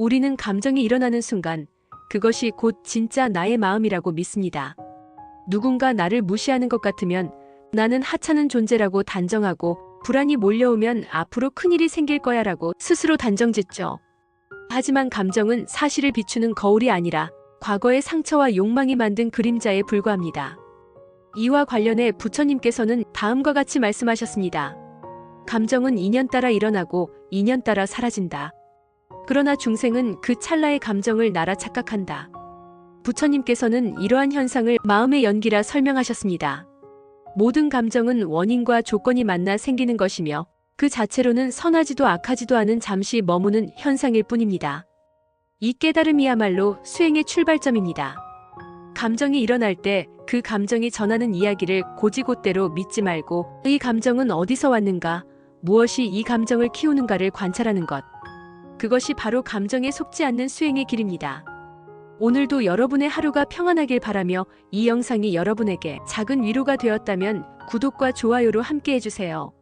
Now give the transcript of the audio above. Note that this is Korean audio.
우리는 감정이 일어나는 순간 그것이 곧 진짜 나의 마음이라고 믿습니다. 누군가 나를 무시하는 것 같으면 나는 하찮은 존재라고 단정하고 불안이 몰려오면 앞으로 큰일이 생길 거야 라고 스스로 단정짓죠. 하지만 감정은 사실을 비추는 거울이 아니라 과거의 상처와 욕망이 만든 그림자에 불과합니다. 이와 관련해 부처님께서는 다음과 같이 말씀하셨습니다. 감정은 인연 따라 일어나고 인연 따라 사라진다. 그러나 중생은 그 찰나의 감정을 나라 착각한다. 부처님께서는 이러한 현상을 마음의 연기라 설명하셨습니다. 모든 감정은 원인과 조건이 만나 생기는 것이며 그 자체로는 선하지도 악하지도 않은 잠시 머무는 현상일 뿐입니다. 이 깨달음이야말로 수행의 출발점입니다. 감정이 일어날 때 그 감정이 전하는 이야기를 고지곳대로 믿지 말고 이 감정은 어디서 왔는가, 무엇이 이 감정을 키우는가를 관찰하는 것. 그것이 바로 감정에 속지 않는 수행의 길입니다. 오늘도 여러분의 하루가 평안하길 바라며 이 영상이 여러분에게 작은 위로가 되었다면 구독과 좋아요로 함께 해주세요.